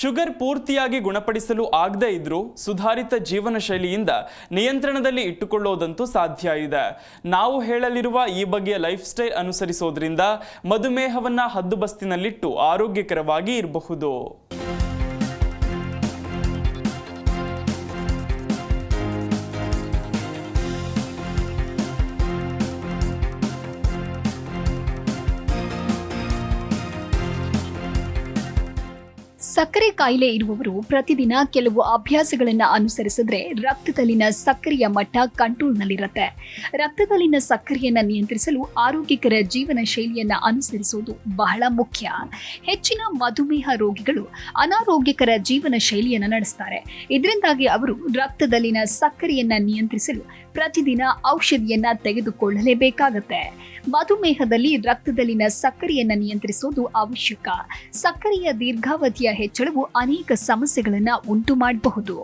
Sugar ಪೂರ್ತಿಯಾಗಿ ಗುಣಪಡಿಸಲು ಆಗದೇ ಇದ್ರೂ ಸುಧಾರಿತ ಜೀವನ ಶೈಲಿಯಿಂದ ನಿಯಂತ್ರಣದಲ್ಲಿ ಇಟ್ಟುಕೊಳ್ಳೋದಂತೂ ಸಾಧ್ಯ ಇದೆ. ನಾವು ಹೇಳಲಿರುವ ಈ ಬಗೆಯ ಲೈಫ್ ಸ್ಟೈಲ್ ಅನುಸರಿಸೋದ್ರಿಂದ ಮಧುಮೇಹವನ್ನ ಹದ್ದುಬಸ್ತಿನಲ್ಲಿಟ್ಟು ಆರೋಗ್ಯಕರವಾಗಿ ಇರಬಹುದು. ಸಕ್ಕರೆ ಕಾಯಿಲೆ ಇರುವವರು ಪ್ರತಿದಿನ ಕೆಲವು ಅಭ್ಯಾಸಗಳನ್ನು ಅನುಸರಿಸಿದ್ರೆ ರಕ್ತದಲ್ಲಿನ ಸಕ್ಕರೆಯ ಮಟ್ಟ ಕಂಟ್ರೋಲ್ನಲ್ಲಿರುತ್ತೆ. ರಕ್ತದಲ್ಲಿನ ಸಕ್ಕರೆಯನ್ನು ನಿಯಂತ್ರಿಸಲು ಆರೋಗ್ಯಕರ ಜೀವನ ಶೈಲಿಯನ್ನು ಅನುಸರಿಸುವುದು ಬಹಳ ಮುಖ್ಯ. ಹೆಚ್ಚಿನ ಮಧುಮೇಹ ರೋಗಿಗಳು ಅನಾರೋಗ್ಯಕರ ಜೀವನ ಶೈಲಿಯನ್ನು ನಡೆಸ್ತಾರೆ. ಇದರಿಂದಾಗಿ ಅವರು ರಕ್ತದಲ್ಲಿನ ಸಕ್ಕರೆಯನ್ನು ನಿಯಂತ್ರಿಸಲು ಪ್ರತಿದಿನ ಔಷಧಿಯನ್ನ ತೆಗೆದುಕೊಳ್ಳಲೇಬೇಕಾಗತ್ತೆ. ಮಧುಮೇಹದಲ್ಲಿ ರಕ್ತದಲ್ಲಿನ ಸಕ್ಕರೆಯನ್ನ ನಿಯಂತ್ರಿಸುವುದು ಅವಶ್ಯಕ. ಸಕ್ಕರೆಯ ದೀರ್ಘಾವಧಿಯ ಹೆಚ್ಚಳವು ಅನೇಕ ಸಮಸ್ಯೆಗಳನ್ನ ಉಂಟು ಮಾಡಬಹುದು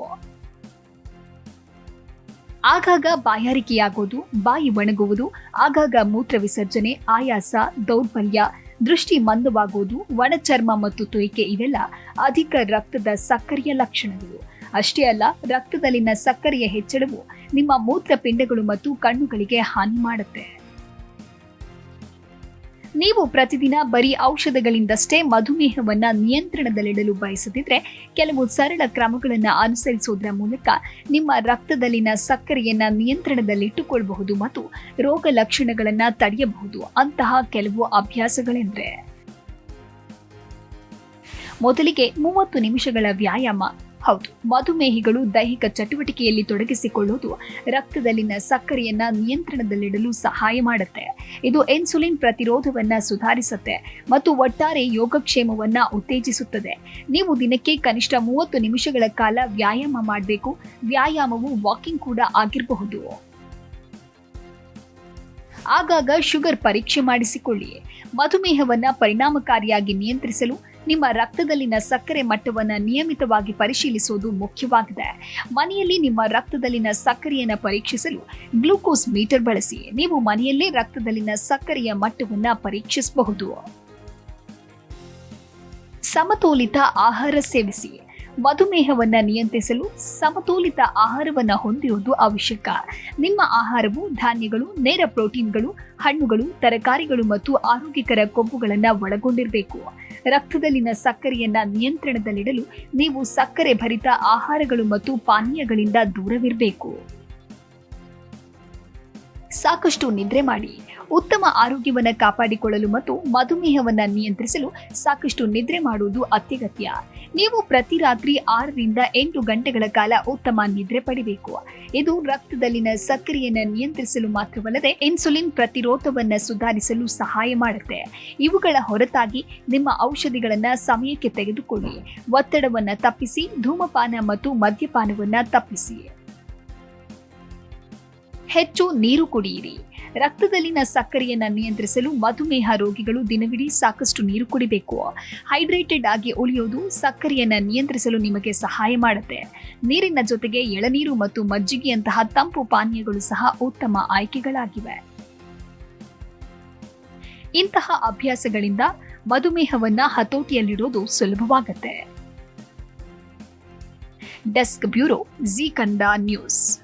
ಆಗಾಗ ಬಾಯಾರಿಕೆಯಾಗೋದು, ಬಾಯಿ ಒಣಗುವುದು, ಆಗಾಗ ಮೂತ್ರ ವಿಸರ್ಜನೆ, ಆಯಾಸ, ದೌರ್ಬಲ್ಯ, ದೃಷ್ಟಿ ಮಂದವಾಗುವುದು ಒಣಚರ್ಮ ಮತ್ತು ತುಯಿಕೆ ಇವೆಲ್ಲ ಅಧಿಕ ರಕ್ತದ ಸಕ್ಕರೆಯ ಲಕ್ಷಣಗಳು. ಅಷ್ಟೇ ಅಲ್ಲ, ರಕ್ತದಲ್ಲಿನ ಸಕ್ಕರೆಯ ಹೆಚ್ಚಳವು ನಿಮ್ಮ ಮೂತ್ರಪಿಂಡಗಳು ಮತ್ತು ಕಣ್ಣುಗಳಿಗೆ ಹಾನಿ ಮಾಡುತ್ತೆ. ನೀವು ಪ್ರತಿದಿನ ಬರೀ ಔಷಧಗಳಿಂದಷ್ಟೇ ಮಧುಮೇಹವನ್ನ ನಿಯಂತ್ರಣದಲ್ಲಿಡಲು ಬಯಸದಿದ್ರೆ, ಕೆಲವು ಸರಳ ಕ್ರಮಗಳನ್ನು ಅನುಸರಿಸುವುದರ ಮೂಲಕ ನಿಮ್ಮ ರಕ್ತದಲ್ಲಿನ ಸಕ್ಕರೆಯನ್ನು ನಿಯಂತ್ರಣದಲ್ಲಿಟ್ಟುಕೊಳ್ಳಬಹುದು ಮತ್ತು ರೋಗ ಲಕ್ಷಣಗಳನ್ನು ತಡೆಯಬಹುದು ಅಂತಹ ಕೆಲವು ಅಭ್ಯಾಸಗಳೆಂದರೆ. ಮೊದಲಿಗೆ ಮೂವತ್ತು ನಿಮಿಷಗಳ ವ್ಯಾಯಾಮ ಹೌದು. ಮಧುಮೇಹಿಗಳು ದೈಹಿಕ ಚಟುವಟಿಕೆಯಲ್ಲಿ ತೊಡಗಿಸಿಕೊಳ್ಳುವುದು ರಕ್ತದಲ್ಲಿನ ಸಕ್ಕರೆಯನ್ನ ನಿಯಂತ್ರಣದಲ್ಲಿಡಲು ಸಹಾಯ ಮಾಡುತ್ತೆ. ಇದು ಇನ್ಸುಲಿನ್ ಪ್ರತಿರೋಧವನ್ನ ಸುಧಾರಿಸುತ್ತೆ ಮತ್ತು ಒಟ್ಟಾರೆ ಯೋಗಕ್ಷೇಮವನ್ನ ಉತ್ತೇಜಿಸುತ್ತದೆ. ನೀವು ದಿನಕ್ಕೆ ಕನಿಷ್ಠ ಮೂವತ್ತು ನಿಮಿಷಗಳ ಕಾಲ ವ್ಯಾಯಾಮ ಮಾಡಬೇಕು. ವ್ಯಾಯಾಮವು ವಾಕಿಂಗ್ ಕೂಡ ಆಗಿರಬಹುದು. ಆಗಾಗ ಶುಗರ್ ಪರೀಕ್ಷೆ ಮಾಡಿಸಿಕೊಳ್ಳಿ. ಮಧುಮೇಹವನ್ನು ಪರಿಣಾಮಕಾರಿಯಾಗಿ ನಿಯಂತ್ರಿಸಲು ನಿಮ್ಮ ರಕ್ತದಲ್ಲಿನ ಸಕ್ಕರೆ ಮಟ್ಟವನ್ನು ನಿಯಮಿತವಾಗಿ ಪರಿಶೀಲಿಸುವುದು ಮುಖ್ಯವಾಗಿದೆ. ಮನೆಯಲ್ಲಿ ನಿಮ್ಮ ರಕ್ತದಲ್ಲಿನ ಸಕ್ಕರೆಯನ್ನು ಪರೀಕ್ಷಿಸಲು ಗ್ಲೂಕೋಸ್ ಮೀಟರ್ ಬಳಸಿ. ನೀವು ಮನೆಯಲ್ಲೇ ರಕ್ತದಲ್ಲಿನ ಸಕ್ಕರೆಯ ಮಟ್ಟವನ್ನು ಪರೀಕ್ಷಿಸಬಹುದು. ಸಮತೋಲಿತ ಆಹಾರ ಸೇವಿಸಿ. ಮಧುಮೇಹವನ್ನ ನಿಯಂತ್ರಿಸಲು ಸಮತೋಲಿತ ಆಹಾರವನ್ನು ಹೊಂದಿರುವುದು ಅವಶ್ಯಕ. ನಿಮ್ಮ ಆಹಾರವು ಧಾನ್ಯಗಳು, ನೇರ ಪ್ರೋಟೀನ್ಗಳು, ಹಣ್ಣುಗಳು, ತರಕಾರಿಗಳು ಮತ್ತು ಆರೋಗ್ಯಕರ ಕೊಬ್ಬುಗಳನ್ನು ಒಳಗೊಂಡಿರಬೇಕು. ರಕ್ತದಲ್ಲಿನ ಸಕ್ಕರೆಯನ್ನು ನಿಯಂತ್ರಣದಲ್ಲಿಡಲು ನೀವು ಸಕ್ಕರೆ ಭರಿತ ಆಹಾರಗಳು ಮತ್ತು ಪಾನೀಯಗಳಿಂದ ದೂರವಿರಬೇಕು. ಸಾಕಷ್ಟು ನಿದ್ರೆ ಮಾಡಿ ಉತ್ತಮ ಆರೋಗ್ಯವನ್ನು ಕಾಪಾಡಿಕೊಳ್ಳಲು ಮತ್ತು ಮಧುಮೇಹವನ್ನು ನಿಯಂತ್ರಿಸಲು ಸಾಕಷ್ಟು ನಿದ್ರೆ ಮಾಡುವುದು ಅತ್ಯಗತ್ಯ. ನೀವು ಪ್ರತಿ ರಾತ್ರಿ ಆರರಿಂದ ಎಂಟು ಗಂಟೆಗಳ ಕಾಲ ಉತ್ತಮ ನಿದ್ರೆ ಪಡಿಬೇಕು. ಇದು ರಕ್ತದಲ್ಲಿನ ಸಕ್ಕರೆಯನ್ನು ನಿಯಂತ್ರಿಸಲು ಮಾತ್ರವಲ್ಲದೆ ಇನ್ಸುಲಿನ್ ಪ್ರತಿರೋಧವನ್ನು ಸುಧಾರಿಸಲು ಸಹಾಯ ಮಾಡುತ್ತೆ. ಇವುಗಳ ಹೊರತಾಗಿ ನಿಮ್ಮ ಔಷಧಿಗಳನ್ನು ಸಮಯಕ್ಕೆ ತೆಗೆದುಕೊಳ್ಳಿ. ಒತ್ತಡವನ್ನು ತಪ್ಪಿಸಿ, ಧೂಮಪಾನ ಮತ್ತು ಮದ್ಯಪಾನವನ್ನು ತಪ್ಪಿಸಿ. ಹೆಚ್ಚು ನೀರು ಕುಡಿಯಿರಿ. ರಕ್ತದಲ್ಲಿನ ಸಕ್ಕರೆಯನ್ನು ನಿಯಂತ್ರಿಸಲು ಮಧುಮೇಹ ರೋಗಿಗಳು ದಿನವಿಡೀ ಸಾಕಷ್ಟು ನೀರು ಕುಡಿಬೇಕು. ಹೈಡ್ರೇಟೆಡ್ ಆಗಿ ಉಳಿಯೋದು ಸಕ್ಕರೆಯನ್ನು ನಿಯಂತ್ರಿಸಲು ನಿಮಗೆ ಸಹಾಯ ಮಾಡುತ್ತೆ. ನೀರಿನ ಜೊತೆಗೆ ಎಳನೀರು ಮತ್ತು ಮಜ್ಜಿಗೆಯಂತಹ ತಂಪು ಪಾನೀಯಗಳು ಸಹ ಉತ್ತಮ ಆಯ್ಕೆಗಳಾಗಿವೆ. ಇಂತಹ ಅಭ್ಯಾಸಗಳಿಂದ ಮಧುಮೇಹವನ್ನ ಹತೋಟಿಯಲ್ಲಿಡೋದು ಸುಲಭವಾಗುತ್ತೆ. Desk bureau Zee Kannada news.